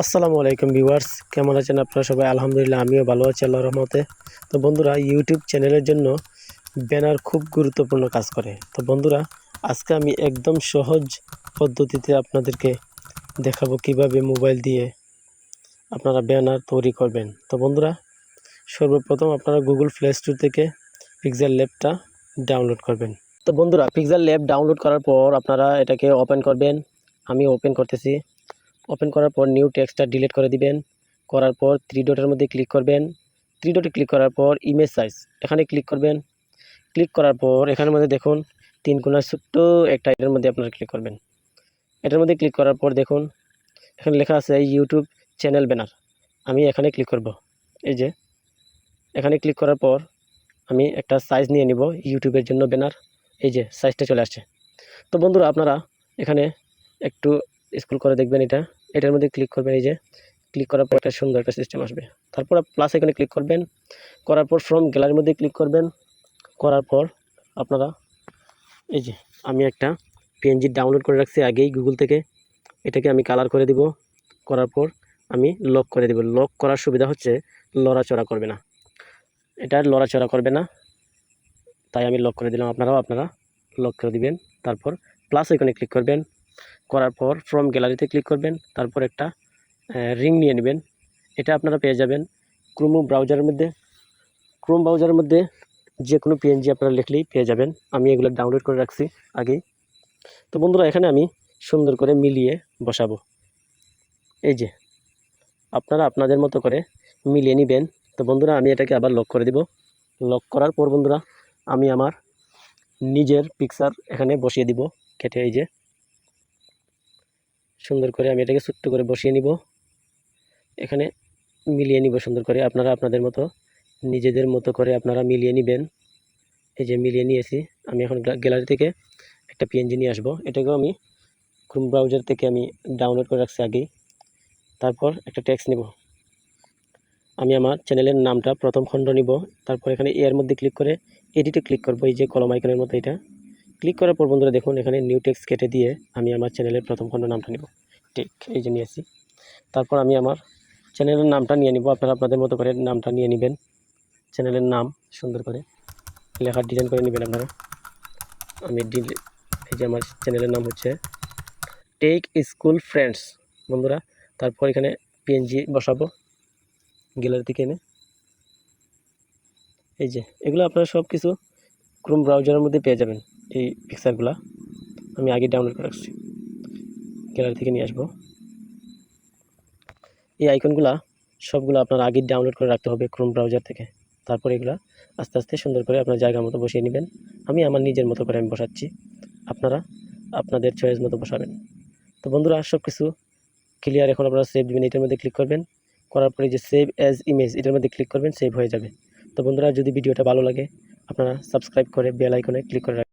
আসসালামু আলাইকুম ভিউয়ার্স, কেমন আছেন আপনারা সবাই? আলহামদুলিল্লাহ, আমিও ভালো আছি আল্লাহর রহমতে। তো বন্ধুরা ইউটিউব চ্যানেলের জন্য ব্যানার খুব গুরুত্বপূর্ণ কাজ করে। তো বন্ধুরা, আজকে আমি একদম সহজ পদ্ধতিতে আপনাদেরকে দেখাবো কীভাবে মোবাইল দিয়ে আপনারা ব্যানার তৈরি করবেন। তো বন্ধুরা, সর্বপ্রথম আপনারা গুগল প্লে স্টোর থেকে পিক্সেল ল্যাবটা ডাউনলোড করবেন। তো বন্ধুরা পিক্সেল ল্যাব ডাউনলোড করার পর আপনারা এটাকে ওপেন করবেন। আমি ওপেন করতেছি। ওপেন করার পর নিউ টেক্সটটা ডিলিট করে দিবেন। করার পর থ্রি ডটের মধ্যে ক্লিক করবেন। থ্রি ডটে ক্লিক করার পর ইমেজ সাইজ এখানে ক্লিক করবেন। ক্লিক করার পর এখানের মধ্যে দেখুন, তিন কোনার ছোট্ট একটা এটার মধ্যে আপনারা ক্লিক করবেন। এটার মধ্যে ক্লিক করার পর দেখুন, এখানে লেখা আছে ইউটিউব চ্যানেল ব্যানার আমি এখানে ক্লিক করব। এই যে, এখানে ক্লিক করার পর আমি একটা সাইজ নিয়ে নিব ইউটিউবের জন্য ব্যানার এই যে সাইজটা চলে আসছে। তো বন্ধুরা, আপনারা এখানে একটু স্কুল করে দেখবেন এটা। এটার মধ্যে ক্লিক করবেন এই যে ক্লিক করার পর একটা সুন্দর একটা সিস্টেম আসবে। তারপর প্লাস এখানে ক্লিক করবেন। করার পর ফ্রম গ্যালারির মধ্যে ক্লিক করবেন। করার পর আপনারা, এই যে, আমি একটা পিএনজি ডাউনলোড করে রাখছি আগেই গুগল থেকে। এটাকে আমি কালার করে দিব। করার পর আমি লক করে দেব। লক করার সুবিধা হচ্ছে লড়াচড়া করবে না। এটা লড়াচড়া করবে না। তাই আমি লক করে দিলাম। আপনারাও আপনারা লক করে দিবেন। তারপর প্লাস এখানে ক্লিক করবেন। করার পর ফ্রম গ্যালারিতে ক্লিক করবেন, তারপর একটা রিং নিয়ে নেবেন। এটা আপনারা পেয়ে যাবেন ক্রোম ব্রাউজারের মধ্যে। ক্রোম ব্রাউজারের মধ্যে যে কোনো পিএনজি আপনারা লিখলেই পেয়ে যাবেন। আমি এগুলো ডাউনলোড করে রাখছি আগেই। তো বন্ধুরা, এখানে আমি সুন্দর করে মিলিয়ে বসাবো। এই যে, আপনারা আপনাদের মতো করে মিলিয়ে নেবেন। তো বন্ধুরা, আমি এটাকে আবার লক করে দিব। লক করার পর বন্ধুরা, আমি আমার নিজের পিকচার এখানে বসিয়ে দিব। কেটে এই যে সুন্দর করে আমি এটাকে ছোট্ট করে বসিয়ে নিব। এখানে মিলিয়ে নিব সুন্দর করে। আপনারা আপনাদের মতো, নিজেদের মতো করে আপনারা মিলিয়ে নেবেন। এই যে মিলিয়ে নিয়েছি, আমি এখন গ্যালারি থেকে একটা পিএনজি নিয়ে আসব। এটাকেও আমি ক্রোম ব্রাউজার থেকে আমি ডাউনলোড করে রাখছি আগেই। তারপর একটা ট্যাক্স নিব। আমি আমার চ্যানেলের নামটা প্রথম খণ্ড নিব। তারপর এখানে এর মধ্যে ক্লিক করে এডিটে ক্লিক করব। এই যে কলম আইকনের মতো এটা। ক্লিক করার পর বন্ধুরা দেখুন, এখানে নিউ টেক্স কেটে দিয়ে আমি আমার চ্যানেলের প্রথম খণ্ড নামটা নিব। ঠিক, এই যে নিয়েছি। তারপর আমি আমার চ্যানেলের নামটা নিয়ে নিব। আপনারা আপনাদের মতো করে নামটা নিয়ে নেবেন। চ্যানেলের নাম সুন্দর করে লেখার ডিজাইন করে নেবেন আপনারা। আমি এই যে আমার চ্যানেলের নাম হচ্ছে টেক স্কুল ফ্রেন্ডস বন্ধুরা। তারপর এখানে পিএনজি বসাবো। গ্যালারি থেকে এনে। এই যে, এগুলো আপনারা সব কিছু ক্রোম ব্রাউজারের মধ্যে পেয়ে যাবেন। এই পিকচারগুলো আমি আগে ডাউনলোড করে রাখছি। গ্যালারি থেকে নিয়ে আসব। এই আইকনগুলা সবগুলো আপনার আগে ডাউনলোড করে রাখতে হবে ক্রোম ব্রাউজার থেকে। তারপর এগুলা আস্তে আস্তে সুন্দর করে আপনার জায়গা মতো বসিয়ে নেবেন। আমি আমার নিজের মতো করে আমি বসাচ্ছি। আপনারা আপনাদের চয়েস মতো বসাবেন। তো বন্ধুরা সব কিছু ক্লিয়ার এখন আপনারা সেভ দেবেন, এটার মধ্যে ক্লিক করবেন। করার পরে যে সেভ অ্যাজ ইমেজ এটার মধ্যে ক্লিক করবেন সেভ হয়ে যাবে। তো বন্ধুরা, যদি ভিডিওটা ভালো লাগে, আপনারা সাবস্ক্রাইব করে বেল আইকনে ক্লিক করে